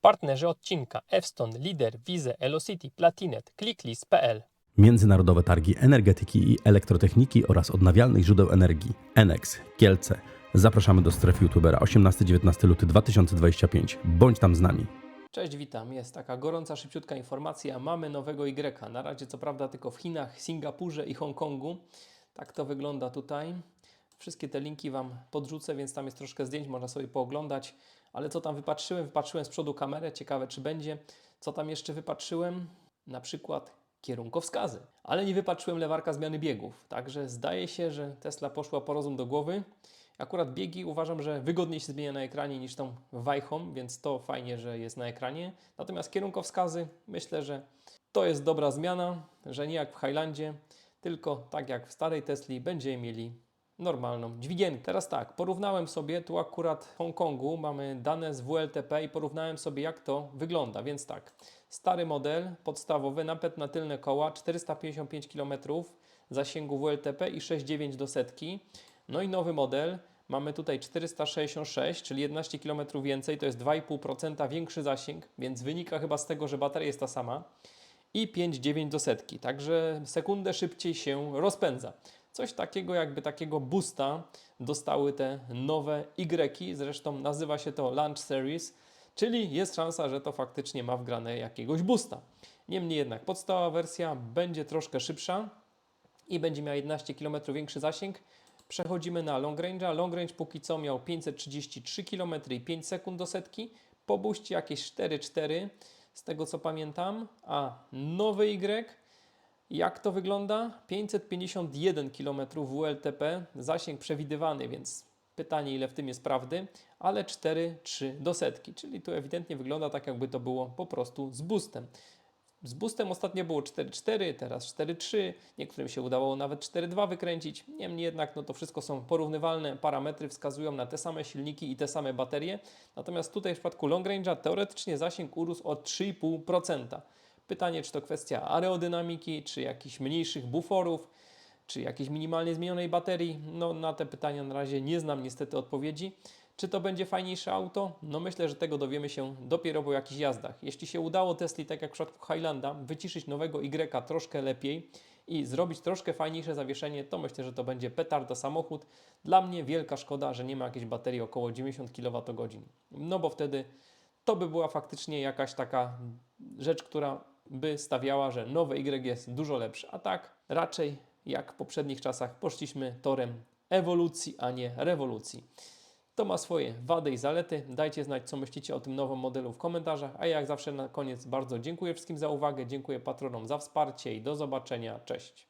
Partnerzy odcinka Evston, Lider, Wize, Elocity, Platinet, Clicklist.pl Międzynarodowe Targi Energetyki i Elektrotechniki oraz Odnawialnych Źródeł Energii. Enex, Kielce. Zapraszamy do strefy youtubera 18-19 luty 2025. Bądź tam z nami. Cześć, witam. Jest taka gorąca, szybciutka informacja. Mamy nowego Y. Na razie, co prawda, tylko w Chinach, Singapurze i Hongkongu. Tak to wygląda tutaj. Wszystkie te linki Wam podrzucę, więc tam jest troszkę zdjęć, można sobie pooglądać. Ale co tam wypatrzyłem? Wypatrzyłem z przodu kamerę, ciekawe czy będzie. Co tam jeszcze wypatrzyłem? Na przykład kierunkowskazy. Ale nie wypatrzyłem lewarka zmiany biegów. Także zdaje się, że Tesla poszła po rozum do głowy. Akurat biegi uważam, że wygodniej się zmienia na ekranie niż tą wajchą, więc to fajnie, że jest na ekranie. Natomiast kierunkowskazy myślę, że to jest dobra zmiana, że nie jak w Highlandzie, tylko tak jak w starej Tesli będziemy mieli normalną dźwigienkę. Teraz tak, porównałem sobie, tu akurat w Hongkongu mamy dane z WLTP i porównałem sobie jak to wygląda, więc tak, stary model podstawowy, napęd na tylne koła, 455 km zasięgu WLTP i 6,9 do setki. No i nowy model, mamy tutaj 466, czyli 11 km więcej, to jest 2,5% większy zasięg, więc wynika chyba z tego, że bateria jest ta sama i 5,9 do setki, także sekundę szybciej się rozpędza. Coś takiego, jakby takiego boosta dostały te nowe Y, zresztą nazywa się to Launch Series, czyli jest szansa, że to faktycznie ma wgrane jakiegoś boosta. Niemniej jednak podstawowa wersja będzie troszkę szybsza i będzie miała 11 km większy zasięg. Przechodzimy na long range'a. Long range póki co miał 533 km i 5 sekund do setki. Po jakieś 4,4 z tego co pamiętam. A nowy Y jak to wygląda? 551 km WLTP, zasięg przewidywany, więc pytanie ile w tym jest prawdy, ale 4,3 do setki, czyli tu ewidentnie wygląda tak jakby to było po prostu z boostem. Z boostem ostatnio było 4,4, teraz 4,3, niektórym się udało nawet 4,2 wykręcić. Niemniej jednak no to wszystko są porównywalne parametry, wskazują na te same silniki i te same baterie. Natomiast tutaj w przypadku long range'a teoretycznie zasięg urósł o 3,5%. Pytanie, czy to kwestia aerodynamiki, czy jakichś mniejszych buforów, czy jakiejś minimalnie zmienionej baterii. No na te pytania na razie nie znam niestety odpowiedzi. Czy to będzie fajniejsze auto? No myślę, że tego dowiemy się dopiero po jakichś jazdach. Jeśli się udało Tesli, tak jak w przypadku Highlanda, wyciszyć nowego Y troszkę lepiej i zrobić troszkę fajniejsze zawieszenie, to myślę, że to będzie petarda samochód. Dla mnie wielka szkoda, że nie ma jakiejś baterii około 90 kWh. No bo wtedy to by była faktycznie jakaś taka rzecz, która by stawiała, że nowe Y jest dużo lepsze. A tak raczej jak w poprzednich czasach poszliśmy torem ewolucji, a nie rewolucji. To ma swoje wady i zalety. Dajcie znać, co myślicie o tym nowym modelu w komentarzach. A ja jak zawsze na koniec bardzo dziękuję wszystkim za uwagę, dziękuję patronom za wsparcie i do zobaczenia. Cześć.